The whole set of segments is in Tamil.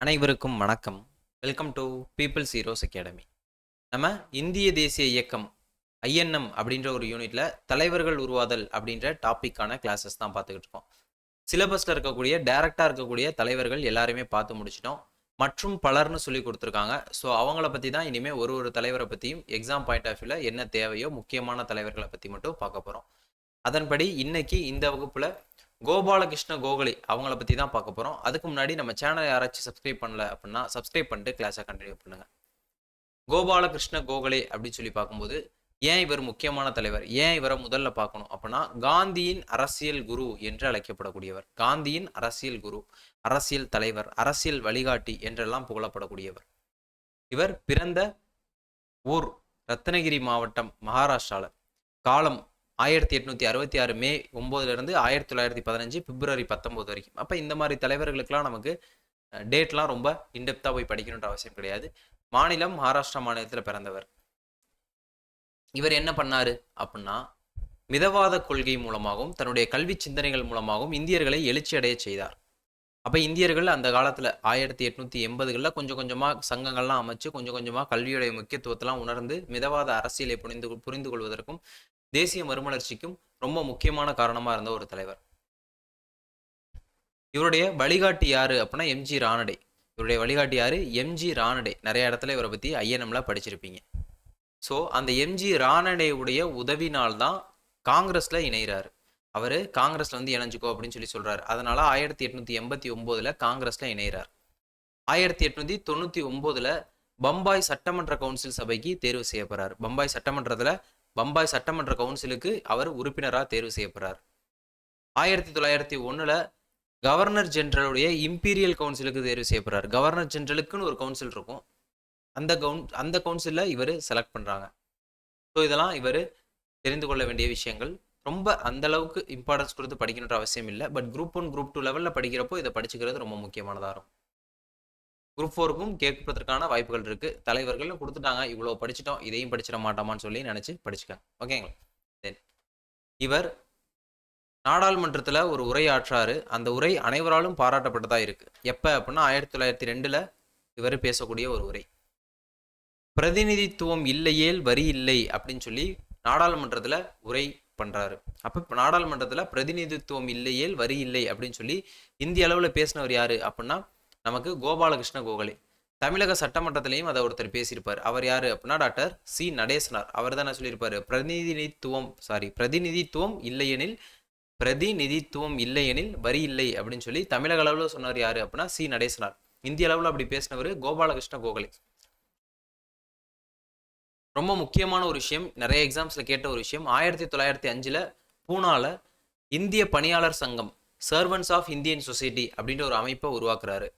அனைவருக்கும் வணக்கம். Welcome to peoples heroes academy நம்ம இந்திய தேசிய இயக்கம் ஐஎன்எம் அப்படின்ற ஒரு யூனிட்ல தலைவர்கள் உருவாதல் அப்படின்ற டாப்பிக்கான கிளாஸஸ் தான் பார்த்துக்கிட்டு இருக்கோம். சிலபஸில் இருக்கக்கூடிய டைரக்டாக இருக்கக்கூடிய தலைவர்கள் எல்லாருமே பார்த்து முடிச்சிட்டோம். மற்றும் பலர்னு சொல்லி கொடுத்துருக்காங்க. ஸோ அவங்கள பற்றி தான் இனிமேல் ஒரு ஒரு தலைவரை பற்றியும் எக்ஸாம் பாயிண்ட் ஆஃப் வியூவில் என்ன தேவையோ முக்கியமான தலைவர்களை பற்றி மட்டும் பார்க்க போகிறோம் அதன்படி இன்னைக்கு இந்த வகுப்பில் கோபாலகிருஷ்ண கோகலி அவங்கள பற்றி தான் பார்க்க போகிறோம் அதுக்கு முன்னாடி நம்ம சேனலை யாராச்சும் சப்ஸ்கிரைப் பண்ணல அப்படின்னா சப்ஸ்கிரைப் பண்ணிட்டு கிளாஸை கண்டினியூ பண்ணுங்கள் கோபாலகிருஷ்ண கோகலே அப்படின்னு சொல்லி பார்க்கும்போது ஏன் இவர் முக்கியமான தலைவர்? ஏன் இவரை முதல்ல பார்க்கணும்? அப்படின்னா காந்தியின் அரசியல் குரு என்று அழைக்கப்படக்கூடியவர். காந்தியின் அரசியல் குரு அரசியல் தலைவர் அரசியல் வழிகாட்டி என்றெல்லாம் புகழப்படக்கூடியவர். இவர் பிறந்த ஊர் ரத்னகிரி மாவட்டம் மகாராஷ்டிராவில் காலம் ஆயிரத்தி எட்நூத்தி அறுபத்தி ஆறு மே ஒன்பதுல இருந்து ஆயிரத்தி தொள்ளாயிரத்தி பதினஞ்சு பிப்ரவரி பத்தொன்பது வரைக்கும். அப்போ இந்த மாதிரி தலைவர்களுக்கெல்லாம் நமக்கு டேட்லாம் ரொம்ப இன்டெப்த்தாக போய் படிக்கணுன்ற அவசியம் கிடையாது. மாநிலம் மகாராஷ்டிரா மாநிலத்தில் பிறந்தவர். இவர் என்ன பண்ணாரு அப்படின்னா மிதவாத கொள்கை மூலமாகவும் தன்னுடைய கல்வி சிந்தனைகள் மூலமாகவும் இந்தியர்களை எழுச்சி அடைய செய்தார். அப்போ இந்தியர்கள் அந்த காலத்தில் ஆயிரத்தி எட்நூத்தி எண்பதுகளில் கொஞ்சம் கொஞ்சமாக சங்கங்கள்லாம் அமைச்சு கொஞ்சம் கொஞ்சமாக கல்வியுடைய முக்கியத்துவத்தெல்லாம் உணர்ந்து மிதவாத அரசியலை புரிந்து புரிந்து கொள்வதற்கும் தேசிய மறுமலர்ச்சிக்கும் ரொம்ப முக்கியமான காரணமாக இருந்த ஒரு தலைவர். இவருடைய வழிகாட்டி யாரு அப்படின்னா எம்ஜி ராணடே. இவருடைய வழிகாட்டி யாரு? M G Ranade. நிறைய இடத்துல இவரை பற்றி ஐஎன்எம்ல படிச்சிருப்பீங்க. ஸோ அந்த எம்ஜி ராணடேவுடைய உதவினால் தான் காங்கிரஸ்ல இணைகிறாரு அவர் காங்கிரஸ்ல வந்து இணைஞ்சுக்கோ அப்படின்னு சொல்லி சொல்றாரு. அதனால ஆயிரத்தி எட்நூத்தி எண்பத்தி ஒன்பதுல காங்கிரஸ்ல இணைகிறார் ஆயிரத்தி எட்நூத்தி தொண்ணூத்தி ஒன்பதுல பம்பாய் சட்டமன்ற கவுன்சில் சபைக்கு தேர்வு செய்யப்படுறார் பம்பாய் சட்டமன்றத்துல பம்பாய் சட்டமன்ற கவுன்சிலுக்கு அவர் உறுப்பினராக தேர்வு செய்யப்படுறார். ஆயிரத்தி தொள்ளாயிரத்தி ஒன்றில் கவர்னர் ஜென்ரலுடைய இம்பீரியல் கவுன்சிலுக்கு தேர்வு செய்யப்படுறார். கவர்னர் ஜென்ரலுக்குன்னு ஒரு கவுன்சில் இருக்கும். அந்த கவுன் அந்த கவுன்சிலில் இவர் செலக்ட் பண்ணுறாங்க ஸோ இதெல்லாம் இவர் தெரிந்து கொள்ள வேண்டிய விஷயங்கள். ரொம்ப அந்த அளவுக்கு இம்பார்ட்டன்ஸ் கொடுத்து படிக்கணுன்ற அவசியம் இல்லை. But group one group two லெவலில் படிக்கிறப்போ இதை படிச்சுக்கிறது ரொம்ப முக்கியமானதாக இருக்கும். குரூப் ஃபோருக்கும் கேட்பதற்கான வாய்ப்புகள் இருக்குது தலைவர்கள் கொடுத்துட்டாங்க. இவ்வளோ படிச்சிட்டோம். இதையும் படிச்சிட மாட்டோமான்னு சொல்லி நினச்சி படிச்சுக்கேன் ஓகேங்களா தென் இவர் நாடாளுமன்றத்தில் ஒரு உரை ஆற்றாரு. அந்த உரை அனைவராலும் பாராட்டப்பட்டதாக இருக்குது எப்போ அப்படின்னா ஆயிரத்தி தொள்ளாயிரத்தி ரெண்டில் இவர் பேசக்கூடிய ஒரு உரை. பிரதிநிதித்துவம் இல்லையேல் வரி இல்லை அப்படின்னு சொல்லி நாடாளுமன்றத்தில் உரை பண்ணுறாரு அப்போ நாடாளுமன்றத்தில் பிரதிநிதித்துவம் இல்லையேல் வரி இல்லை அப்படின்னு சொல்லி இந்திய அளவில் பேசினவர் யாரு அப்படின்னா நமக்கு கோபாலகிருஷ்ண கோகலே. தமிழக சட்டமன்றத்திலையும் அதை ஒருத்தர் பேசியிருப்பார். அவர் யார் அப்படின்னா டாக்டர் சி. நடேசனார். அவர் தானே சொல்லியிருப்பார். பிரதிநிதித்துவம் சாரி பிரதிநிதித்துவம் இல்லையெனில் பிரதிநிதித்துவம் இல்லையெனில் வரி இல்லை அப்படின்னு சொல்லி தமிழக அளவில் சொன்னார் யார் அப்படின்னா சி. நடேசனார். இந்திய அளவில் அப்படி பேசினவர் கோபாலகிருஷ்ண கோகலே. ரொம்ப முக்கியமான ஒரு விஷயம் நிறைய எக்ஸாம்ஸில் கேட்ட ஒரு விஷயம். ஆயிரத்தி தொள்ளாயிரத்தி அஞ்சில் பூனால இந்திய பணியாளர் சங்கம் சர்வன்ஸ் ஆஃப் இந்தியன் சொசைட்டி அப்படின்ற ஒரு அமைப்பை உருவாக்குறாரு.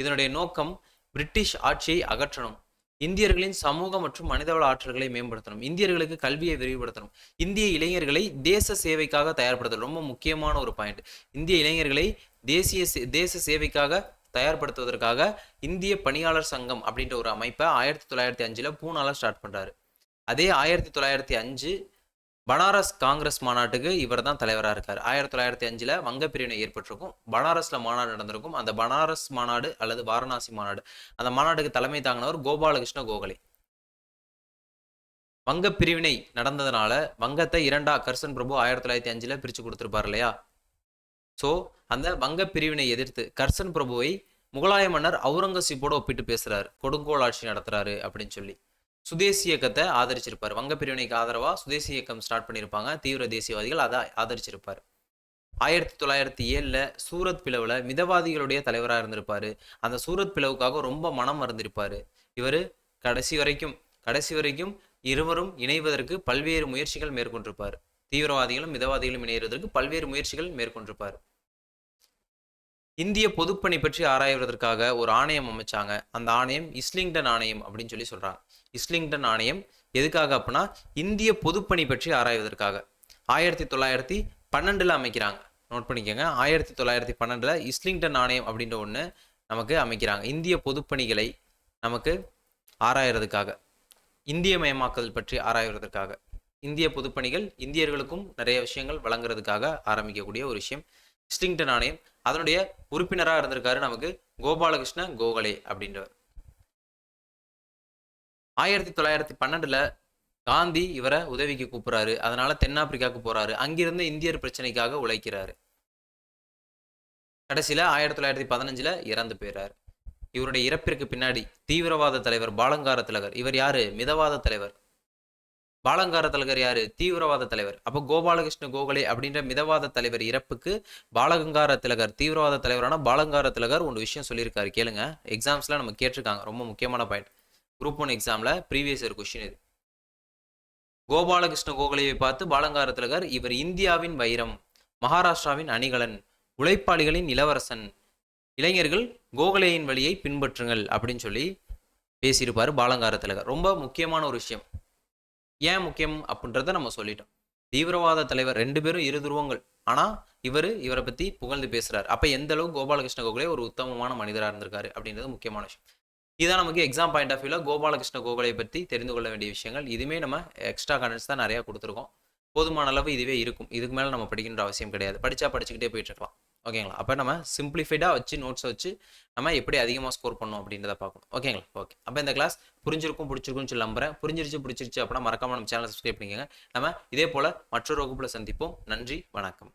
இதனுடைய நோக்கம் பிரிட்டிஷ் ஆட்சியை அகற்றணும். இந்தியர்களின் சமூக மற்றும் மனிதவள ஆற்றல்களை மேம்படுத்தணும். இந்தியர்களுக்கு கல்வியை விரிவுபடுத்தணும். இந்திய இளைஞர்களை தேச சேவைக்காக தயார்படுத்தணும். ரொம்ப முக்கியமான ஒரு பாயிண்ட் இந்திய இளைஞர்களை தேசிய தேச சேவைக்காக தயார்படுத்துவதற்காக இந்திய பணியாளர் சங்கம் அப்படின்ற ஒரு அமைப்பை ஆயிரத்தி தொள்ளாயிரத்தி அஞ்சில் பூனால ஸ்டார்ட் பண்ணுறாரு அதே ஆயிரத்தி தொள்ளாயிரத்தி அஞ்சு பனாரஸ் காங்கிரஸ் மாநாட்டுக்கு இவர் தான் தலைவராக இருக்கார். ஆயிரத்தி தொள்ளாயிரத்தி அஞ்சில் வங்க பிரிவினை ஏற்பட்டிருக்கும். பனாரஸில் மாநாடு நடந்திருக்கும். அந்த பனாரஸ் மாநாடு அல்லது வாரணாசி மாநாடு. அந்த மாநாட்டுக்கு தலைமை தாங்கினவர் கோபாலகிருஷ்ண கோகலே. வங்க பிரிவினை நடந்ததுனால வங்கத்தை இரண்டா கர்சன் பிரபு ஆயிரத்தி தொள்ளாயிரத்தி அஞ்சில் பிரித்து கொடுத்துருப்பார் இல்லையா? ஸோ அந்த வங்க பிரிவினை எதிர்த்து கர்சன் பிரபுவை முகலாய மன்னர் அவுரங்கசீப்போடு ஒப்பிட்டு பேசுறாரு. கொடுங்கோல் ஆட்சி நடத்துறாரு அப்படின்னு சொல்லி. சுதேசி இயக்கத்தை ஆதரிச்சிருப்பார். வங்க பிரிவினைக்கு ஆதரவா சுதேசி இயக்கம் ஸ்டார்ட் பண்ணியிருப்பாங்க தீவிர தேசியவாதிகள் அதை ஆதரிச்சிருப்பார். ஆயிரத்தி தொள்ளாயிரத்தி ஏழில் சூரத் பிளவில் மிதவாதிகளுடைய தலைவராக இருந்திருப்பாரு. அந்த சூரத் பிளவுக்காக ரொம்ப மனம் மறந்திருப்பார். இவர் கடைசி வரைக்கும் கடைசி வரைக்கும் இருவரும் இணைவதற்கு பல்வேறு முயற்சிகள் மேற்கொண்டிருப்பார். தீவிரவாதிகளும் மிதவாதிகளும் இணைவதற்கு பல்வேறு முயற்சிகள் மேற்கொண்டிருப்பார். இந்திய பொதுப்பணி பற்றி ஆராய்வதற்காக ஒரு ஆணையம் அமைச்சாங்க. அந்த ஆணையம் இஸ்லிங்டன் ஆணையம் அப்படின்னு சொல்லி சொல்கிறாங்க இஸ்லிங்டன் ஆணையம் எதுக்காக அப்படின்னா இந்திய பொதுப்பணி பற்றி ஆராய்வதற்காக. ஆயிரத்தி தொள்ளாயிரத்தி பன்னெண்டில் அமைக்கிறாங்க. நோட் பண்ணிக்கோங்க. ஆயிரத்தி தொள்ளாயிரத்தி பன்னெண்டில் இஸ்லிங்டன் ஆணையம் அப்படின்ற ஒன்று நமக்கு அமைக்கிறாங்க. இந்திய பொதுப்பணிகளை நமக்கு ஆராயறதுக்காக. இந்திய மயமாக்கல் பற்றி ஆராய்வதற்காக இந்திய பொதுப்பணிகள் இந்தியர்களுக்கும் நிறைய விஷயங்கள் வழங்குறதுக்காக ஆரம்பிக்கக்கூடிய ஒரு விஷயம். இஸ்லிங்டன் ஆணையம். அதனுடைய உறுப்பினராக இருந்திருக்காரு நமக்கு கோபாலகிருஷ்ண கோகலே அப்படின்றவர். ஆயிரத்தி தொள்ளாயிரத்தி பன்னெண்டுல காந்தி இவரை உதவிக்கு கூப்பிடுறாரு. அதனால தென்னாப்பிரிக்காவுக்கு போறாரு. அங்கிருந்து இந்தியர் பிரச்சனைக்காக உழைக்கிறாரு. கடைசியில ஆயிரத்தி தொள்ளாயிரத்தி பதினஞ்சுல இறந்து போயிறாரு. இவருடைய இறப்பிற்கு பின்னாடி தீவிரவாத தலைவர் பாலங்கார திலகர். இவர் யாரு? மிதவாத தலைவர். பாலங்கார திலகர் யாரு? தீவிரவாத தலைவர். அப்போ கோபாலகிருஷ்ண கோகலே அப்படின்ற மிதவாத தலைவர் இறப்புக்கு பாலகங்கார திலகர் தீவிரவாத தலைவரான பாலங்கார திலகர் ஒரு விஷயம் சொல்லியிருக்காரு. கேளுங்க. எக்ஸாம்ஸ்ல நம்ம கேட்டிருக்காங்க. ரொம்ப முக்கியமான பாயிண்ட் குரூப் ஒன் எக்ஸாம்ல ப்ரீவியஸ் இயர் கொஸ்டின் இது. கோபாலகிருஷ்ண கோகலேயை பார்த்து பாலங்கார திலகர் இவர் இந்தியாவின் வைரம் மகாராஷ்டிராவின் அணிகலன் உழைப்பாளிகளின் இளவரசன் இளைஞர்கள் கோகலேயின் வழியை பின்பற்றுங்கள் அப்படின்னு சொல்லி பேசியிருப்பார் பாலங்கார திலகர் ரொம்ப முக்கியமான ஒரு விஷயம். ஏன் முக்கியம் அப்படின்றத நம்ம சொல்லிட்டோம். தீவிரவாத தலைவர் ரெண்டு பேரும் இரு துருவங்கள். ஆனால் இவர் இவரை பற்றி புகழ்ந்து பேசுகிறார் அப்போ எந்த அளவுக்கு கோபாலகிருஷ்ண கோகலே ஒரு உத்தமமான மனிதராக இருந்திருக்காரு அப்படின்றது முக்கியமான விஷயம். இதான் நமக்கு எக்ஸாம் பாயிண்ட் ஆஃப் வியூவில் கோபாலகிருஷ்ண கோகலை பற்றி தெரிந்து கொள்ள வேண்டிய விஷயங்கள். இதுவுமே நம்ம எக்ஸ்ட்ரா கண்டென்ட்ஸ் தான் நிறையா கொடுத்துருக்கோம். போதுமான அளவு இதுவே இருக்கும். இதுக்கு மேலே நம்ம படிக்கின்ற அவசியம் கிடையாது. படித்தா படிச்சுக்கிட்டே போயிட்டு இருக்கலாம். ஓகேங்களா அப்போ நம்ம சிம்பிளிஃபைடாக வச்சு நோட்ஸை வச்சு நம்ம எப்படி அதிகமாக ஸ்கோர் பண்ணோம் அப்படின்றத பார்க்கணும். ஓகேங்களா ஓகே அப்போ இந்த கிளாஸ் புரிஞ்சிருக்கும் பிடிச்சிருக்கும்னு சொல்லி நம்புறேன். புரிஞ்சிருச்சு பிடிச்சிருச்சு அப்படின்னா மறக்காம நம்ம சேனல் சப்ஸ்கிரைப் பண்ணிக்கோங்க. நம்ம இதே போல் மற்றொரு வகுப்பில் சந்திப்போம். நன்றி வணக்கம்.